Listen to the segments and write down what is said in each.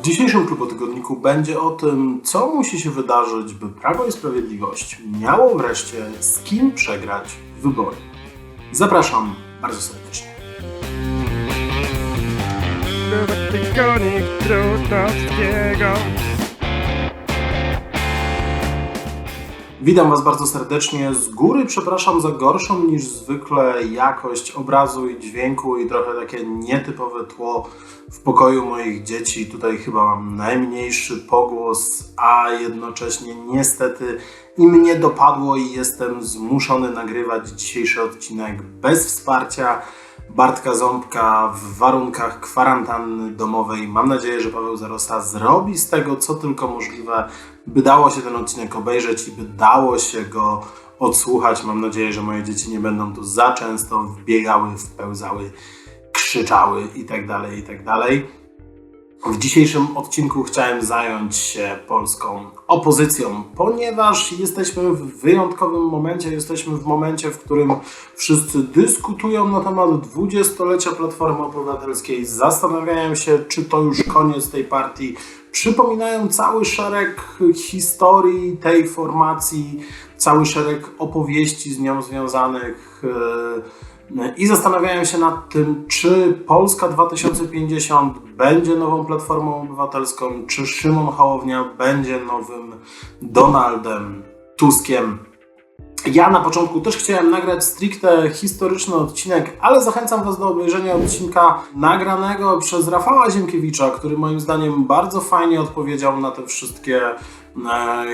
W dzisiejszym klubotygodniku będzie o tym, co musi się wydarzyć, by Prawo i Sprawiedliwość miało wreszcie z kim przegrać wybory. Zapraszam bardzo serdecznie. Tygodnik Trudnowskiego. Witam Was bardzo serdecznie. Z góry przepraszam za gorszą niż zwykle jakość obrazu i dźwięku i trochę takie nietypowe tło w pokoju moich dzieci. Tutaj chyba mam najmniejszy pogłos, a jednocześnie niestety i mnie dopadło i jestem zmuszony nagrywać dzisiejszy odcinek bez wsparcia. Bartka Ząbka w warunkach kwarantanny domowej. Mam nadzieję, że Paweł Zarosa zrobi z tego co tylko możliwe, by dało się ten odcinek obejrzeć i by dało się go odsłuchać. Mam nadzieję, że moje dzieci nie będą tu za często wbiegały, wpełzały, krzyczały itd. itd. W dzisiejszym odcinku chciałem zająć się polską opozycją, ponieważ jesteśmy w wyjątkowym momencie. Jesteśmy w momencie, w którym wszyscy dyskutują na temat dwudziestolecia Platformy Obywatelskiej, zastanawiają się, czy to już koniec tej partii. Przypominają cały szereg historii tej formacji, cały szereg opowieści z nią związanych. Yy, i zastanawiają się nad tym, czy Polska 2050 będzie nową Platformą Obywatelską, czy Szymon Hołownia będzie nowym Donaldem Tuskiem. Ja na początku też chciałem nagrać stricte historyczny odcinek, ale zachęcam Was do obejrzenia odcinka nagranego przez Rafała Ziemkiewicza, który moim zdaniem bardzo fajnie odpowiedział na te wszystkie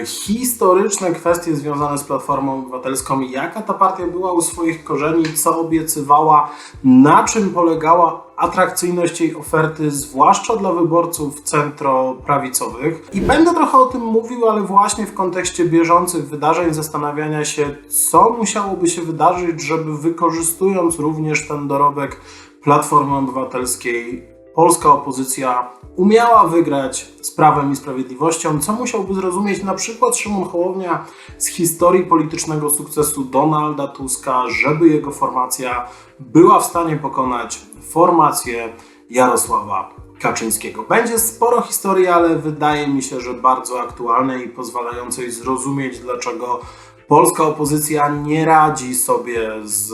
historyczne kwestie związane z Platformą Obywatelską, jaka ta partia była u swoich korzeni, co obiecywała, na czym polegała atrakcyjność jej oferty, zwłaszcza dla wyborców centroprawicowych. I będę trochę o tym mówił, ale właśnie w kontekście bieżących wydarzeń, zastanawiania się, co musiałoby się wydarzyć, żeby wykorzystując również ten dorobek Platformy Obywatelskiej, polska opozycja umiała wygrać z Prawem i Sprawiedliwością, co musiałby zrozumieć na przykład Szymon Hołownia z historii politycznego sukcesu Donalda Tuska, żeby jego formacja była w stanie pokonać formację Jarosława Kaczyńskiego. Będzie sporo historii, ale wydaje mi się, że bardzo aktualnej i pozwalającej zrozumieć, dlaczego polska opozycja nie radzi sobie z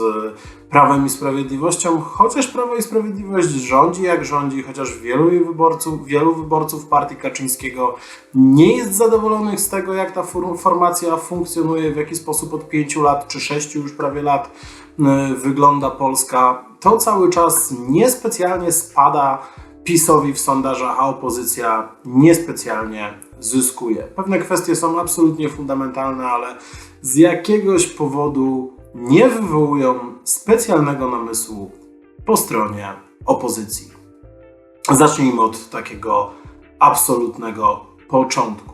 Prawem i Sprawiedliwością, chociaż Prawo i Sprawiedliwość rządzi jak rządzi, chociaż wielu jej wyborców, wielu wyborców partii Kaczyńskiego nie jest zadowolonych z tego, jak ta formacja funkcjonuje, w jaki sposób od pięciu lat czy sześciu już prawie lat y, wygląda Polska, to cały czas niespecjalnie spada PiSowi w sondażach, a opozycja niespecjalnie zyskuje. Pewne kwestie są absolutnie fundamentalne, ale z jakiegoś powodu nie wywołują specjalnego namysłu po stronie opozycji. Zacznijmy od takiego absolutnego początku.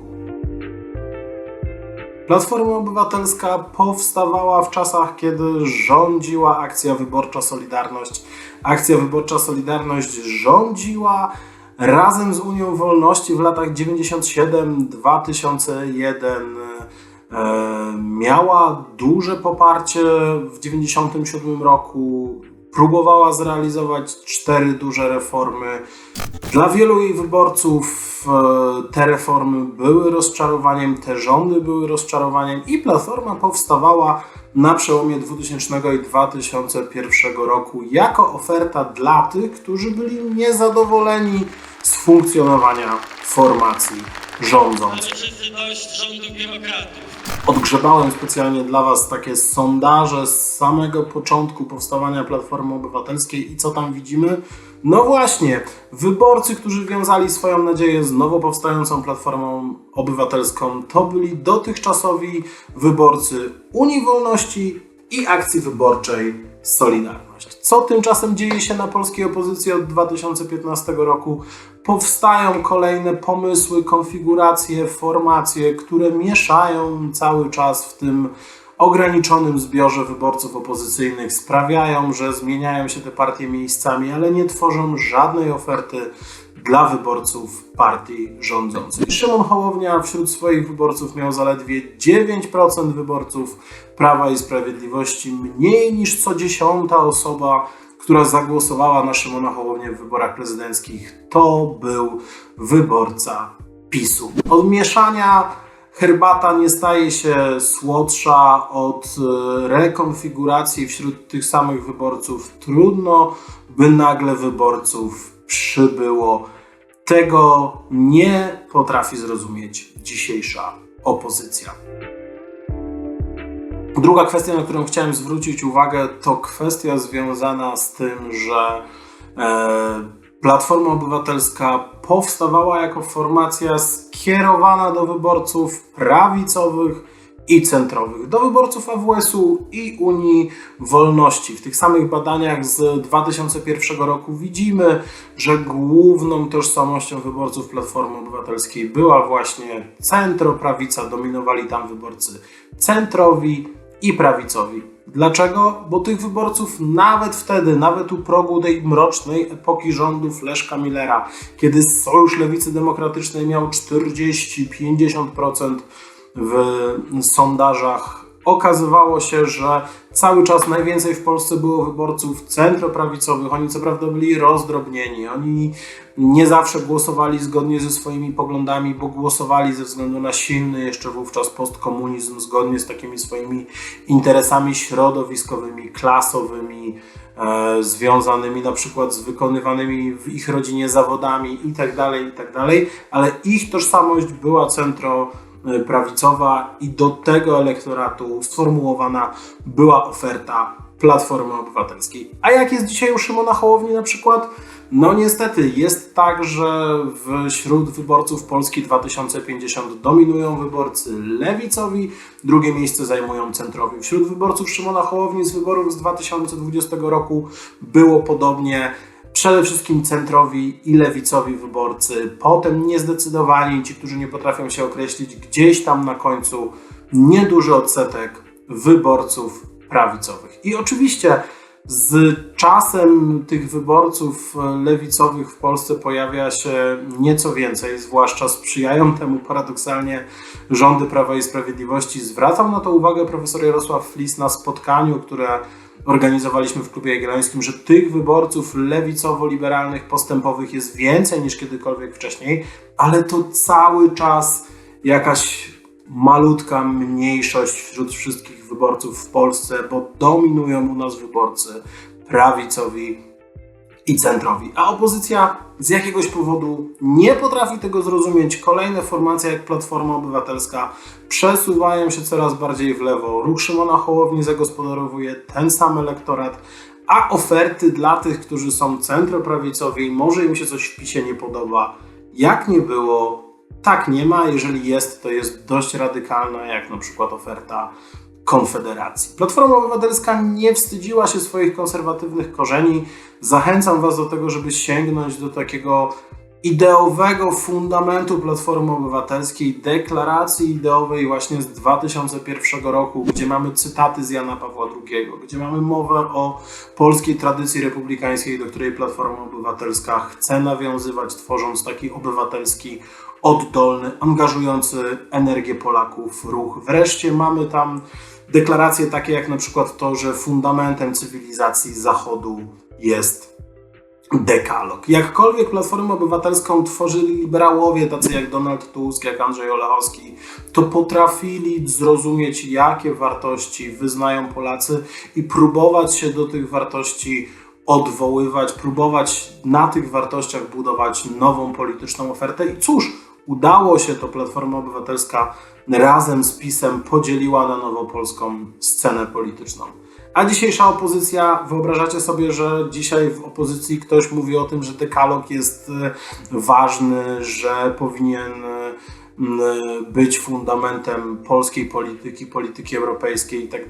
Platforma Obywatelska powstawała w czasach, kiedy rządziła akcja wyborcza Solidarność. Akcja wyborcza Solidarność rządziła razem z Unią Wolności w latach 97-2001 E, miała duże poparcie w 1997 roku. Próbowała zrealizować cztery duże reformy. Dla wielu jej wyborców e, te reformy były rozczarowaniem, te rządy były rozczarowaniem i Platforma powstawała na przełomie 2000 i 2001 roku jako oferta dla tych, którzy byli niezadowoleni z funkcjonowania formacji biurokratów. Odgrzebałem specjalnie dla Was takie sondaże z samego początku powstawania Platformy Obywatelskiej i co tam widzimy? No właśnie, wyborcy, którzy wiązali swoją nadzieję z nowo powstającą Platformą Obywatelską, to byli dotychczasowi wyborcy Unii Wolności i Akcji Wyborczej Solidarność. Co tymczasem dzieje się na polskiej opozycji od 2015 roku? Powstają kolejne pomysły, konfiguracje, formacje, które mieszają cały czas w tym ograniczonym zbiorze wyborców opozycyjnych, sprawiają, że zmieniają się te partie miejscami, ale nie tworzą żadnej oferty dla wyborców partii rządzącej. Szymon Hołownia wśród swoich wyborców miał zaledwie 9% wyborców Prawa i Sprawiedliwości, mniej niż co dziesiąta osoba która zagłosowała na Szymona Hołownię w wyborach prezydenckich, to był wyborca PiSu. Od mieszania herbata nie staje się słodsza, od e, rekonfiguracji wśród tych samych wyborców trudno, by nagle wyborców przybyło. Tego nie potrafi zrozumieć dzisiejsza opozycja. Druga kwestia, na którą chciałem zwrócić uwagę, to kwestia związana z tym, że e, Platforma Obywatelska powstawała jako formacja skierowana do wyborców prawicowych i centrowych, do wyborców AWS-u i Unii Wolności. W tych samych badaniach z 2001 roku widzimy, że główną tożsamością wyborców Platformy Obywatelskiej była właśnie centroprawica, dominowali tam wyborcy centrowi i prawicowi. Dlaczego? Bo tych wyborców nawet wtedy, nawet u progu tej mrocznej epoki rządów Leszka Millera, kiedy Sojusz Lewicy Demokratycznej miał 40-50% w sondażach, okazywało się, że cały czas najwięcej w Polsce było wyborców centroprawicowych. Oni co prawda byli rozdrobnieni, oni nie zawsze głosowali zgodnie ze swoimi poglądami, bo głosowali ze względu na silny jeszcze wówczas postkomunizm, zgodnie z takimi swoimi interesami środowiskowymi, klasowymi, e, związanymi na przykład z wykonywanymi w ich rodzinie zawodami itd., itd., ale ich tożsamość była centro prawicowa i do tego elektoratu sformułowana była oferta Platformy Obywatelskiej. A jak jest dzisiaj u Szymona Hołowni na przykład? No niestety jest tak, że wśród wyborców Polski 2050 dominują wyborcy lewicowi, drugie miejsce zajmują centrowi. Wśród wyborców Szymona Hołowni z wyborów z 2020 roku było podobnie przede wszystkim centrowi i lewicowi wyborcy, potem niezdecydowani, ci, którzy nie potrafią się określić, gdzieś tam na końcu nieduży odsetek wyborców prawicowych. I oczywiście z czasem tych wyborców lewicowych w Polsce pojawia się nieco więcej, zwłaszcza sprzyjają temu paradoksalnie rządy Prawa i Sprawiedliwości. Zwracał na to uwagę profesor Jarosław Flis na spotkaniu, które organizowaliśmy w Klubie Jagiellońskim, że tych wyborców lewicowo-liberalnych, postępowych jest więcej niż kiedykolwiek wcześniej, ale to cały czas jakaś malutka mniejszość wśród wszystkich wyborców w Polsce, bo dominują u nas wyborcy prawicowi i centrowi. A opozycja z jakiegoś powodu nie potrafi tego zrozumieć. Kolejne formacje jak Platforma Obywatelska przesuwają się coraz bardziej w lewo. Ruch Szymona Hołowni zagospodarowuje ten sam elektorat, a oferty dla tych, którzy są centroprawicowi może im się coś w PiSie nie podoba, jak nie było, tak nie ma. Jeżeli jest, to jest dość radykalna, jak na przykład oferta Konfederacji. Platforma Obywatelska nie wstydziła się swoich konserwatywnych korzeni. Zachęcam Was do tego, żeby sięgnąć do takiego ideowego fundamentu Platformy Obywatelskiej, deklaracji ideowej właśnie z 2001 roku, gdzie mamy cytaty z Jana Pawła II, gdzie mamy mowę o polskiej tradycji republikańskiej, do której Platforma Obywatelska chce nawiązywać, tworząc taki obywatelski, oddolny, angażujący energię Polaków ruch. Wreszcie mamy tam deklaracje takie jak na przykład to, że fundamentem cywilizacji Zachodu jest dekalog. Jakkolwiek Platformę Obywatelską tworzyli liberałowie, tacy jak Donald Tusk, jak Andrzej Olechowski, to potrafili zrozumieć, jakie wartości wyznają Polacy i próbować się do tych wartości odwoływać, próbować na tych wartościach budować nową polityczną ofertę. I cóż, udało się to Platforma Obywatelska razem z PiSem podzieliła na nowo polską scenę polityczną. A dzisiejsza opozycja, wyobrażacie sobie, że dzisiaj w opozycji ktoś mówi o tym, że dekalog jest e, ważny, że powinien e, być fundamentem polskiej polityki, polityki europejskiej i tak.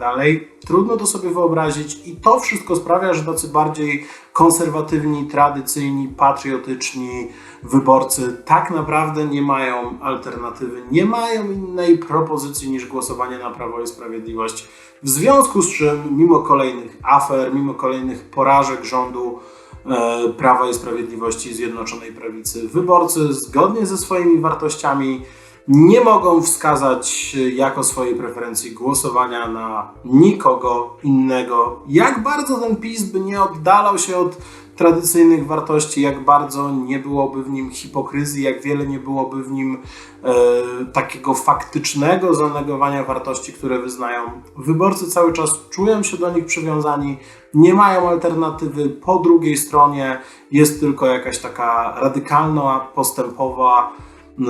Trudno to sobie wyobrazić i to wszystko sprawia, że tacy bardziej konserwatywni, tradycyjni, patriotyczni wyborcy tak naprawdę nie mają alternatywy, nie mają innej propozycji niż głosowanie na Prawo i Sprawiedliwość. W związku z czym, mimo kolejnych afer, mimo kolejnych porażek rządu, Prawa i Sprawiedliwości Zjednoczonej Prawicy, wyborcy zgodnie ze swoimi wartościami nie mogą wskazać jako swojej preferencji głosowania na nikogo innego. Jak bardzo ten PiS by nie oddalał się od tradycyjnych wartości, jak bardzo nie byłoby w nim hipokryzji, jak wiele nie byłoby w nim e, takiego faktycznego zanegowania wartości, które wyznają. Wyborcy cały czas czują się do nich przywiązani, nie mają alternatywy. Po drugiej stronie jest tylko jakaś taka radykalna, postępowa e,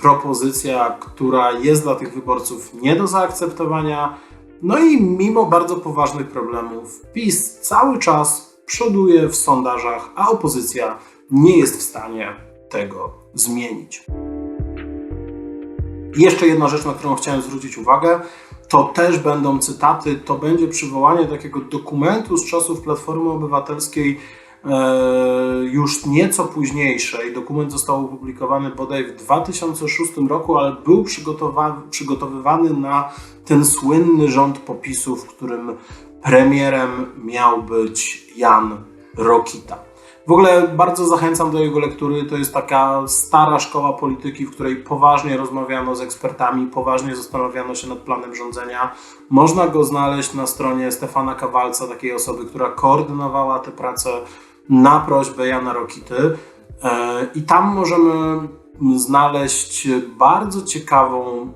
propozycja, która jest dla tych wyborców nie do zaakceptowania. No i mimo bardzo poważnych problemów, PiS cały czas przoduje w sondażach, a opozycja nie jest w stanie tego zmienić. Jeszcze jedna rzecz, na którą chciałem zwrócić uwagę, to też będą cytaty, to będzie przywołanie takiego dokumentu z czasów Platformy Obywatelskiej, e, już nieco późniejszej. Dokument został opublikowany bodaj w 2006 roku, ale był przygotowywany na ten słynny rząd popisu, w którym premierem miał być Jan Rokita. W ogóle bardzo zachęcam do jego lektury. To jest taka stara szkoła polityki, w której poważnie rozmawiano z ekspertami, poważnie zastanawiano się nad planem rządzenia. Można go znaleźć na stronie Stefana Kawalca, takiej osoby, która koordynowała tę pracę na prośbę Jana Rokity. E, I tam możemy znaleźć bardzo ciekawą,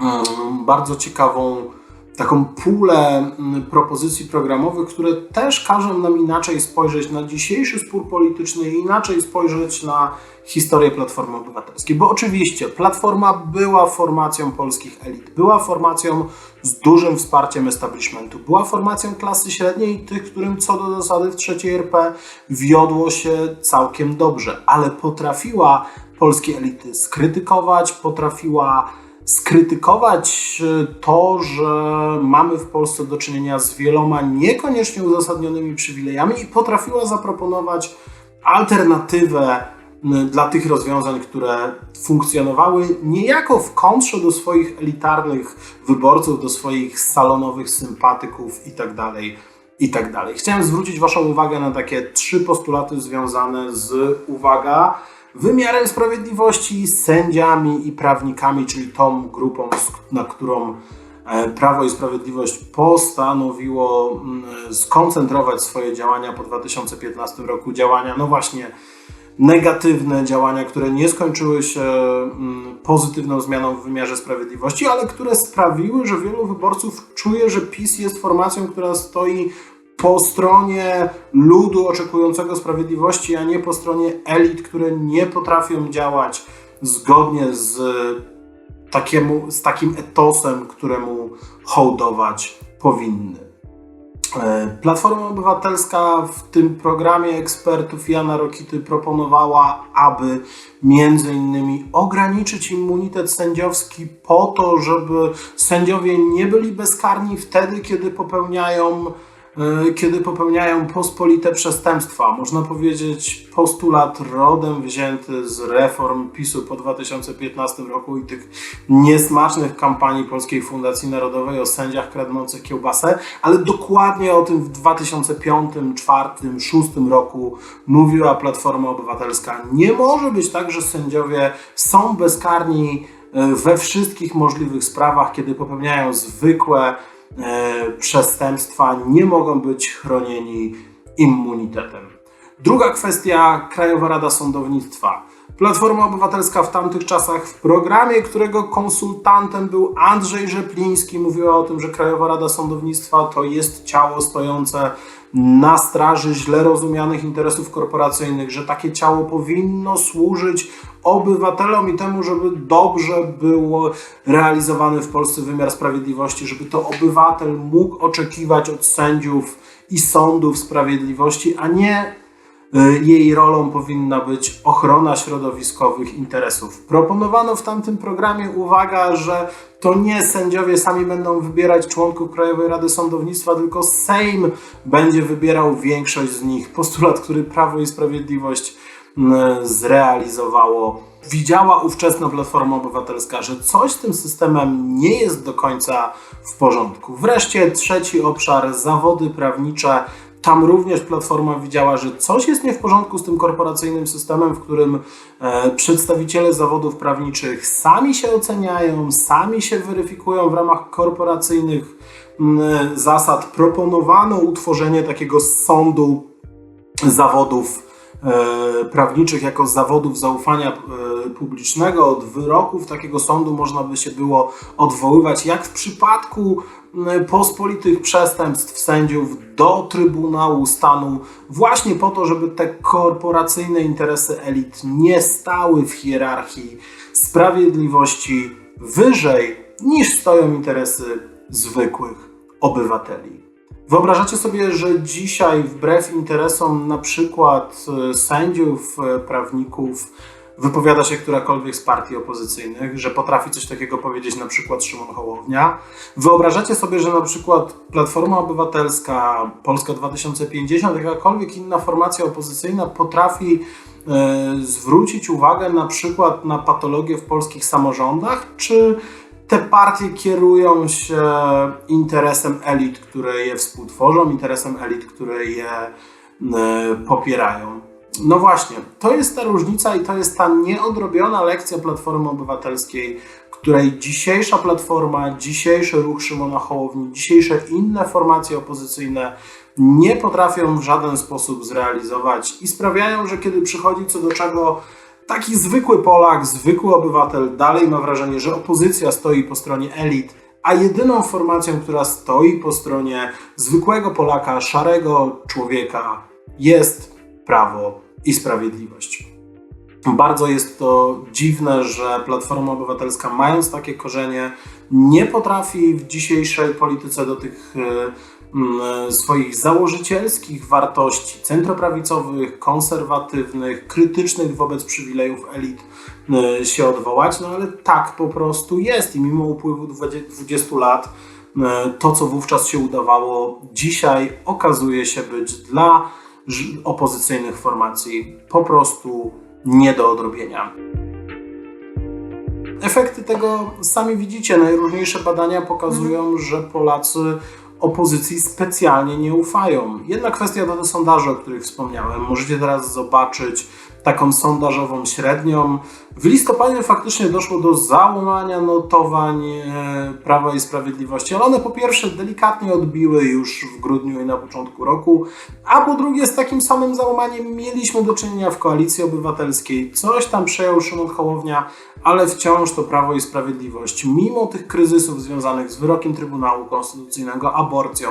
mm, bardzo ciekawą taką pulę mm, propozycji programowych, które też każą nam inaczej spojrzeć na dzisiejszy spór polityczny i inaczej spojrzeć na historię Platformy Obywatelskiej. Bo oczywiście Platforma była formacją polskich elit, była formacją z dużym wsparciem establishmentu, była formacją klasy średniej i tych, którym co do zasady w trzeciej RP wiodło się całkiem dobrze, ale potrafiła polskie elity skrytykować, potrafiła skrytykować e, to, że mamy w Polsce do czynienia z wieloma niekoniecznie uzasadnionymi przywilejami i potrafiła zaproponować alternatywę m, dla tych rozwiązań, które funkcjonowały niejako w kontrze do swoich elitarnych wyborców, do swoich salonowych sympatyków itd. itd. Chciałem zwrócić Waszą uwagę na takie trzy postulaty związane z, uwaga, wymiarem sprawiedliwości, sędziami i prawnikami, czyli tą grupą, na którą e, Prawo i Sprawiedliwość postanowiło mm, skoncentrować swoje działania po 2015 roku. Działania, no właśnie, negatywne działania, które nie skończyły się mm, pozytywną zmianą w wymiarze sprawiedliwości, ale które sprawiły, że wielu wyborców czuje, że PiS jest formacją, która stoi po stronie ludu oczekującego sprawiedliwości, a nie po stronie elit, które nie potrafią działać zgodnie z, takiemu, z takim etosem, któremu hołdować powinny. E, Platforma Obywatelska w tym programie ekspertów Jana Rokity proponowała, aby między innymi ograniczyć immunitet sędziowski po to, żeby sędziowie nie byli bezkarni wtedy, kiedy popełniają kiedy popełniają pospolite przestępstwa. Można powiedzieć postulat rodem wzięty z reform PiSu po 2015 roku i tych niesmacznych kampanii Polskiej Fundacji Narodowej o sędziach kradnących kiełbasę, ale dokładnie o tym w 2005, 2004, 2006 roku mówiła Platforma Obywatelska. Nie może być tak, że sędziowie są bezkarni e, we wszystkich możliwych sprawach, kiedy popełniają zwykłe przestępstwa, nie mogą być chronieni immunitetem. Druga kwestia Krajowa Rada Sądownictwa. Platforma Obywatelska w tamtych czasach w programie, którego konsultantem był Andrzej Rzepliński, mówiła o tym, że Krajowa Rada Sądownictwa to jest ciało stojące na straży źle rozumianych interesów korporacyjnych, że takie ciało powinno służyć obywatelom i temu, żeby dobrze był realizowany w Polsce wymiar sprawiedliwości, żeby to obywatel mógł oczekiwać od sędziów i sądów sprawiedliwości, a nie jej rolą powinna być ochrona środowiskowych interesów. Proponowano w tamtym programie, uwaga, że to nie sędziowie sami będą wybierać członków Krajowej Rady Sądownictwa, tylko Sejm będzie wybierał większość z nich. Postulat, który Prawo i Sprawiedliwość zrealizowało. Widziała ówczesna Platforma Obywatelska, że coś z tym systemem nie jest do końca w porządku. Wreszcie trzeci obszar zawody prawnicze tam również Platforma widziała, że coś jest nie w porządku z tym korporacyjnym systemem, w którym e, przedstawiciele zawodów prawniczych sami się oceniają, sami się weryfikują w ramach korporacyjnych zasad. Proponowano utworzenie takiego sądu zawodów prawniczych jako zawodów zaufania e, publicznego. Od wyroków takiego sądu można by się było odwoływać, jak w przypadku pospolitych przestępstw sędziów do Trybunału Stanu, właśnie po to, żeby te korporacyjne interesy elit nie stały w hierarchii sprawiedliwości wyżej niż stoją interesy zwykłych obywateli. Wyobrażacie sobie, że dzisiaj wbrew interesom na przykład e, sędziów, e, prawników wypowiada się którakolwiek z partii opozycyjnych, że potrafi coś takiego powiedzieć na przykład Szymon Hołownia? Wyobrażacie sobie, że na przykład Platforma Obywatelska, Polska 2050, jakakolwiek inna formacja opozycyjna potrafi e, zwrócić uwagę na przykład na patologię w polskich samorządach, czy te partie kierują się interesem elit, które je współtworzą, interesem elit, które je e, popierają. No właśnie, to jest ta różnica i to jest ta nieodrobiona lekcja Platformy Obywatelskiej, której dzisiejsza Platforma, dzisiejszy ruch Szymona Hołowni, dzisiejsze inne formacje opozycyjne nie potrafią w żaden sposób zrealizować i sprawiają, że kiedy przychodzi co do czego taki zwykły Polak, zwykły obywatel dalej ma wrażenie, że opozycja stoi po stronie elit, a jedyną formacją, która stoi po stronie zwykłego Polaka, szarego człowieka jest prawo i sprawiedliwość. Bardzo jest to dziwne, że Platforma Obywatelska, mając takie korzenie, nie potrafi w dzisiejszej polityce do tych e, swoich założycielskich wartości centroprawicowych, konserwatywnych, krytycznych wobec przywilejów elit e, się odwołać, no ale tak po prostu jest i mimo upływu 20 lat e, to, co wówczas się udawało, dzisiaj okazuje się być dla opozycyjnych formacji po prostu nie do odrobienia. Efekty tego sami widzicie. Najróżniejsze badania pokazują, że Polacy opozycji specjalnie nie ufają. Jedna kwestia to te sondaże, o których wspomniałem. Możecie teraz zobaczyć taką sondażową średnią. W listopadzie faktycznie doszło do załamania notowań e, Prawa i Sprawiedliwości, ale one po pierwsze delikatnie odbiły już w grudniu i na początku roku, a po drugie z takim samym załamaniem mieliśmy do czynienia w Koalicji Obywatelskiej. Coś tam przejął Szymon Hołownia, ale wciąż to Prawo i Sprawiedliwość, mimo tych kryzysów związanych z wyrokiem Trybunału Konstytucyjnego, aborcją,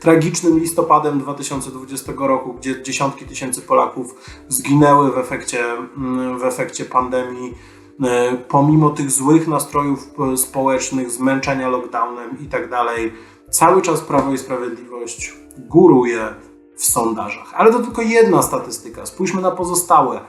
tragicznym listopadem 2020 roku, gdzie dziesiątki tysięcy Polaków zginęły w efekcie, mm, w efekcie pandemii, e, pomimo tych złych nastrojów e, społecznych, zmęczenia lockdownem i tak dalej, cały czas Prawo i Sprawiedliwość góruje w sondażach. Ale to tylko jedna statystyka. Spójrzmy na pozostałe.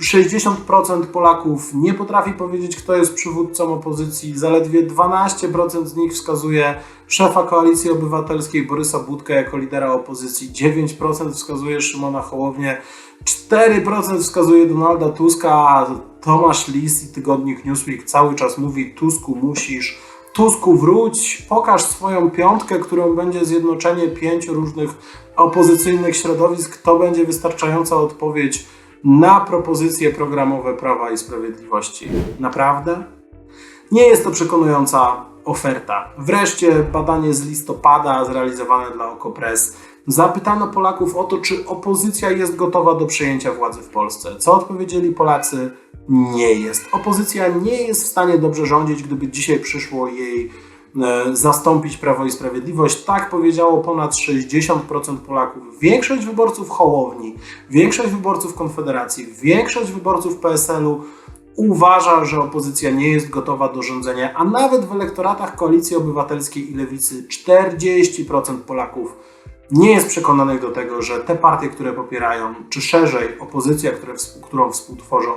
60% Polaków nie potrafi powiedzieć, kto jest przywódcą opozycji. Zaledwie 12% z nich wskazuje szefa koalicji obywatelskiej Borysa Budkę jako lidera opozycji. 9% wskazuje Szymona Hołownię. 4% wskazuje Donalda Tuska, a Tomasz Lis i tygodnik Newsweek cały czas mówi Tusku musisz. Tusku wróć, pokaż swoją piątkę, którą będzie zjednoczenie pięciu różnych opozycyjnych środowisk. To będzie wystarczająca odpowiedź na propozycje programowe Prawa i Sprawiedliwości. Naprawdę? Nie jest to przekonująca oferta. Wreszcie badanie z listopada zrealizowane dla Okopres. Zapytano Polaków o to, czy opozycja jest gotowa do przejęcia władzy w Polsce. Co odpowiedzieli Polacy? Nie jest. Opozycja nie jest w stanie dobrze rządzić, gdyby dzisiaj przyszło jej zastąpić Prawo i Sprawiedliwość. Tak powiedziało ponad 60% Polaków. Większość wyborców Hołowni, większość wyborców Konfederacji, większość wyborców PSL-u uważa, że opozycja nie jest gotowa do rządzenia, a nawet w elektoratach Koalicji Obywatelskiej i Lewicy 40% Polaków nie jest przekonanych do tego, że te partie, które popierają, czy szerzej opozycja, które, którą współtworzą,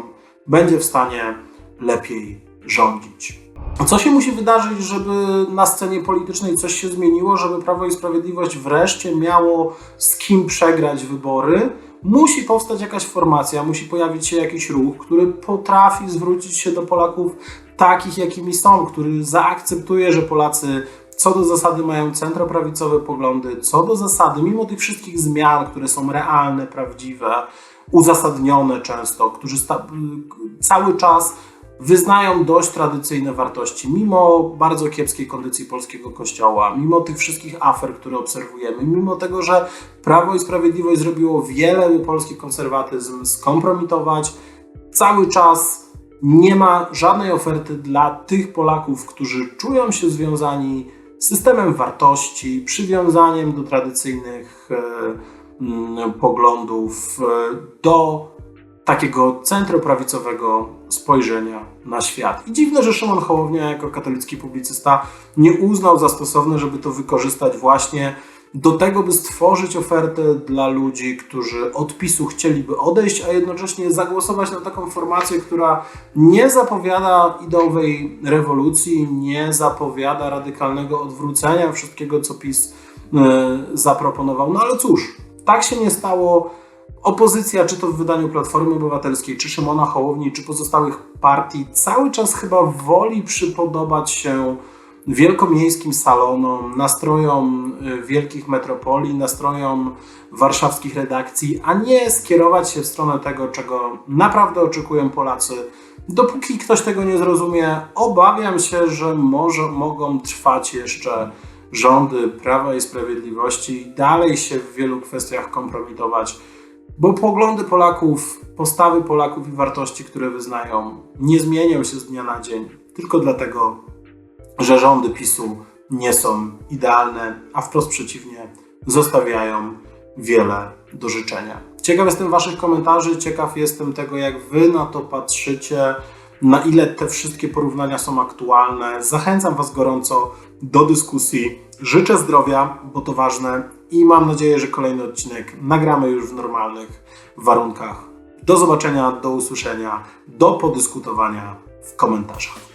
będzie w stanie lepiej rządzić. Co się musi wydarzyć, żeby na scenie politycznej coś się zmieniło, żeby Prawo i Sprawiedliwość wreszcie miało z kim przegrać wybory? Musi powstać jakaś formacja, musi pojawić się jakiś ruch, który potrafi zwrócić się do Polaków takich, jakimi są, który zaakceptuje, że Polacy co do zasady mają centroprawicowe poglądy, co do zasady, mimo tych wszystkich zmian, które są realne, prawdziwe, uzasadnione często, którzy sta- cały czas wyznają dość tradycyjne wartości, mimo bardzo kiepskiej kondycji polskiego kościoła, mimo tych wszystkich afer, które obserwujemy, mimo tego, że Prawo i Sprawiedliwość zrobiło wiele, by polski konserwatyzm skompromitować, cały czas nie ma żadnej oferty dla tych Polaków, którzy czują się związani systemem wartości, przywiązaniem do tradycyjnych e, mm, poglądów, e, do takiego centroprawicowego spojrzenia na świat. I dziwne, że Szymon Hołownia jako katolicki publicysta nie uznał za stosowne, żeby to wykorzystać właśnie do tego, by stworzyć ofertę dla ludzi, którzy od PiSu chcieliby odejść, a jednocześnie zagłosować na taką formację, która nie zapowiada ideowej rewolucji, nie zapowiada radykalnego odwrócenia wszystkiego, co PiS e, zaproponował. No ale cóż, tak się nie stało. Opozycja, czy to w wydaniu Platformy Obywatelskiej, czy Szymona Hołowni, czy pozostałych partii, cały czas chyba woli przypodobać się wielkomiejskim salonom, nastrojom y, wielkich metropolii, nastrojom warszawskich redakcji, a nie skierować się w stronę tego, czego naprawdę oczekują Polacy. Dopóki ktoś tego nie zrozumie, obawiam się, że może mogą trwać jeszcze rządy Prawa i Sprawiedliwości i dalej się w wielu kwestiach kompromitować, bo poglądy Polaków, postawy Polaków i wartości, które wyznają, nie zmienią się z dnia na dzień, tylko dlatego, że rządy PiSu nie są idealne, a wprost przeciwnie, zostawiają wiele do życzenia. Ciekaw jestem Waszych komentarzy, ciekaw jestem tego, jak Wy na to patrzycie, na ile te wszystkie porównania są aktualne. Zachęcam Was gorąco do dyskusji. Życzę zdrowia, bo to ważne i mam nadzieję, że kolejny odcinek nagramy już w normalnych warunkach. Do zobaczenia, do usłyszenia, do podyskutowania w komentarzach.